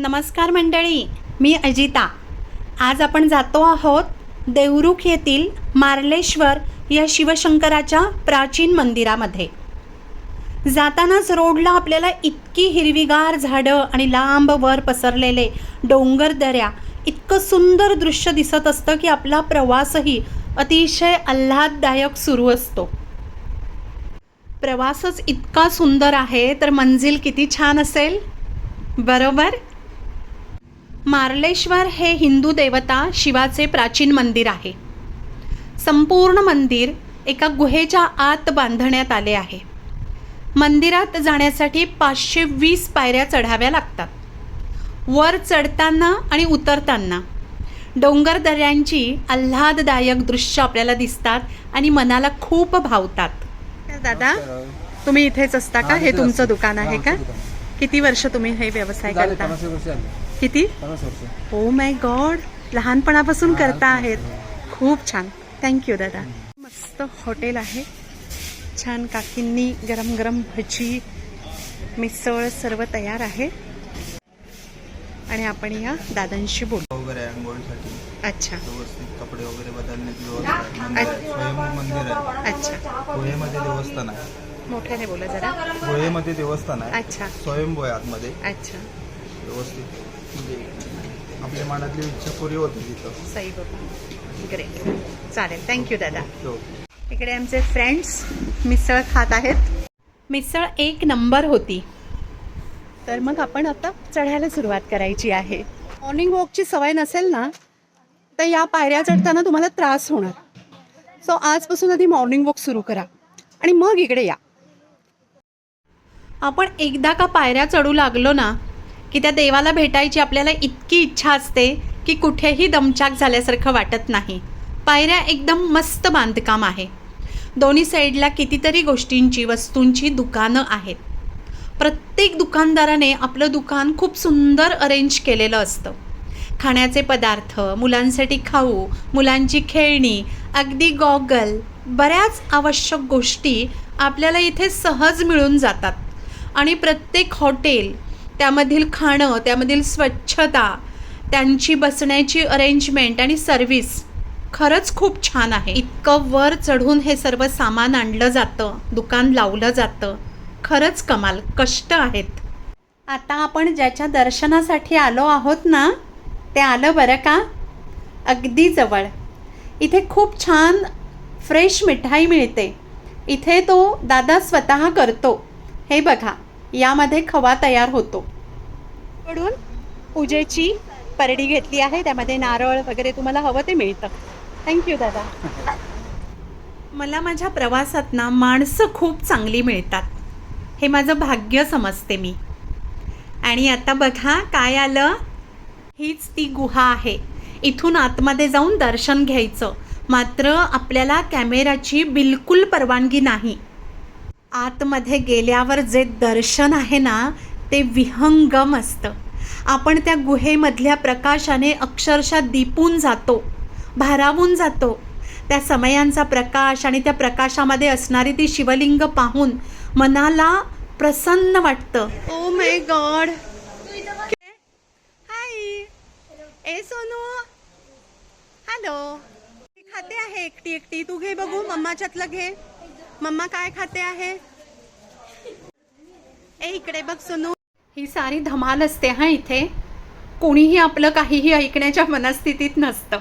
नमस्कार मंडळी मी अजिता. आज आपण जातो आहोत देवरुख येथील मार्लेश्वर या शिवशंकराच्या प्राचीन मंदिरामध्ये. जातानाच रोडला आपल्याला इतकी हिरवीगार झाडं आणि लांब वर पसरलेले डोंगर दऱ्या इतकं सुंदर दृश्य दिसत असतं की आपला प्रवासही अतिशय आल्हाददायक सुरू असतो. प्रवासच इतका सुंदर आहे तर मंजिल किती छान असेल? बरोबर? मार्लेश्वर हे हिंदू देवता शिवाचे प्राचीन मंदिर आहे. संपूर्ण मंदिर एका गुहेच्या आत बांधण्यात आले आहे. मंदिरात जाण्यासाठी पाचशे वीस पायऱ्या चढाव्या लागतात. वर चढताना आणि उतरताना डोंगर दऱ्यांची आल्हाददायक दृश्य आपल्याला दिसतात आणि मनाला खूप भावतात. दादा तुम्ही इथेच असता का? हा, तुमचं. दुकान आहे का. किती वर्ष तुम्ही हे व्यवसाय करता? किती? ओ माय गॉड लहानपणापासून करता आहेत. खूप छान. थँक्यू दादा. मस्त हॉटेल आहे. छान काकींनी गरम गरम भजी मिसळ सर्व तयार आहे. आणि आपण या दादांशी बोलू. वगैरे अच्छा. व्यवस्थित कपडे वगैरे बदलण्याची व्यवस्था आहे मंदिर अच्छा. गुहेमध्ये देवस्थान आहे. मोठ्याने बोला जरा. गुहेमध्ये देवस्थान आहे. अच्छा. स्वयंभू आहे आतमध्ये. अच्छा. व्यवस्थित. म्हणजे आपल्या मनातली इच्छा पुरी होते तिथं. सई ग्रेट चालेल. थँक्यू दादा. इकडे आमचे फ्रेंड्स मिसळ खात आहेत. मिसळ एक नंबर होती. तर मग आपण आता चढायला सुरुवात करायची आहे. मॉर्निंग वॉकची सवय नसेल ना तर या पायऱ्या चढताना तुम्हाला त्रास होणार. सो आजपासून आधी मॉर्निंग वॉक सुरू करा. आणि मग इकडे या. आपण एकदा का पायऱ्या चढू लागलो ना की त्या देवाला भेटायची आपल्याला इतकी इच्छा असते की कुठेही दमचाक झाल्यासारखं वाटत नाही. पायऱ्या एकदम मस्त बांधकाम आहे. दोन्ही साईडला कितीतरी गोष्टींची वस्तूंची दुकानं आहेत. प्रत्येक दुकानदाराने आपलं दुकान खूप सुंदर अरेंज केलेलं असतं. खाण्याचे पदार्थ मुलांसाठी खाऊ मुलांची खेळणी अगदी गॉगल बऱ्याच आवश्यक गोष्टी आपल्याला इथे सहज मिळून जातात. आणि प्रत्येक हॉटेल त्यामधील खाणं त्यामधील स्वच्छता त्यांची बसण्याची अरेंजमेंट आणि सर्व्हिस खरंच खूप छान आहे. इतकं वर चढून हे सर्व सामान आणलं जातं दुकान लावलं जातं. खरंच कमाल कष्ट आहेत. आता आपण ज्याच्या दर्शनासाठी आलो आहोत ना ते आलं बरं का? अगदी जवळ. इथे खूप छान फ्रेश मिठाई मिळते. इथे तो दादा स्वतः करतो. हे बघा. यामध्ये खवा तयार होतो. कडून पूजेची परडी घेतली आहे. त्यामध्ये नारळ वगैरे तुम्हाला हवं ते मिळतं. थँक्यू दादा. मला माझ्या प्रवासात ना माणसं खूप चांगली मिळतात. हे माझं भाग्य समजते मी. आणि आता बघा काय आलं? हीच ती गुहा आहे. इथून आतमध्ये जाऊन दर्शन घ्यायचं. मात्र आपल्याला कॅमेराची बिलकुल परवानगी नाही. आतमध्ये गेल्यावर जे दर्शन आहे ना ते विहंगम असतं. आपण त्या गुहेमधल्या प्रकाशाने अक्षरशः दिपून जातो भारावून जातो. त्या समयांचा प्रकाश आणि त्या प्रकाशामध्ये असणारी ती शिवलिंग पाहून मनाला प्रसन्न वाटतं. ओ मे गॉड हाय ए सोनू. हॅलो खाते आहे एकटी एकटी तू घे बघू मम्माच्यातलं घे. मम्मा काय खाते आहे? ए इकडे बघ सोनू. ही सारी धमाल असते हा इथे. कोणीही आपलं काहीही ऐकण्याच्या मनस्थितीत नसतं.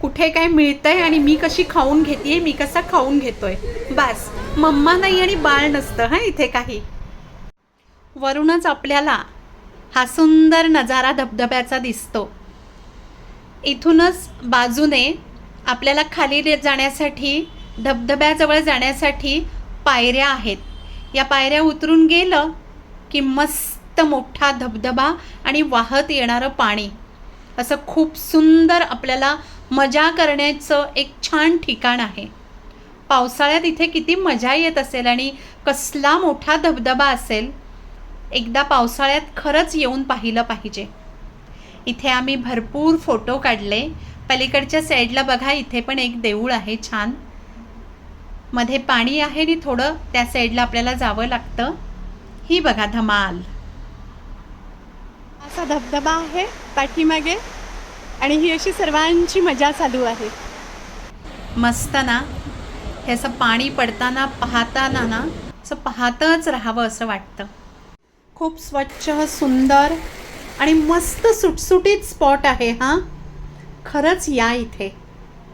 कुठे काय मिळतंय आणि मी कशी खाऊन घेते मी कसा खाऊन घेतोय. बस. मम्मा नाही आणि बाळ नसतं हा इथे काही. वरूनच आपल्याला हा सुंदर नजारा धबधब्याचा दिसतो. इथूनच बाजूने आपल्याला खाली जाण्यासाठी धबधब्याजवळ जाण्यासाठी पायऱ्या आहेत. या पायऱ्या उतरून गेलं की मस्त मोठा धबधबा आणि वाहत येणारं पाणी. असं खूप सुंदर आपल्याला मजा करण्याचं एक छान ठिकाण आहे. पावसाळ्यात इथे किती मजा येत असेल आणि कसला मोठा धबधबा असेल एकदा पावसाळ्यात खरंच येऊन पाहिलं पाहिजे. इथे आम्ही भरपूर फोटो काढले. पलीकडच्या साईडला बघा इथे पण एक देऊळ आहे छान. मध्ये पाणी आहे आणि थोडं त्या साईडला आपल्याला जावं लागतं. ही बघा धमाल. असा धबधबा आहे पाठीमागे आणि ही अशी सर्वांची मजा चालू आहे. मस्त ना हे असं पाणी पडताना पाहताना ना असं पाहतच राहावं असं वाटतं. खूप स्वच्छ सुंदर आणि मस्त सुटसुटीत स्पॉट आहे हां. खरंच या इथे.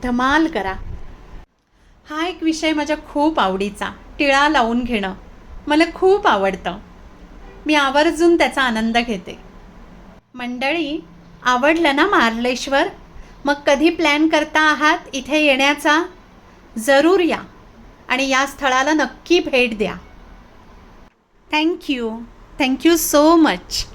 धमाल करा. हा एक विषय माझ्या खूप आवडीचा टिळा लावून घेणं. मला खूप आवडतं. मी आवर्जून त्याचा आनंद घेते. मंडळी आवडलं ना मार्लेश्वर? मग कधी प्लॅन करता आहात इथे येण्याचा? जरूर या आणि या स्थळाला नक्की भेट द्या. Thank you thank you so much.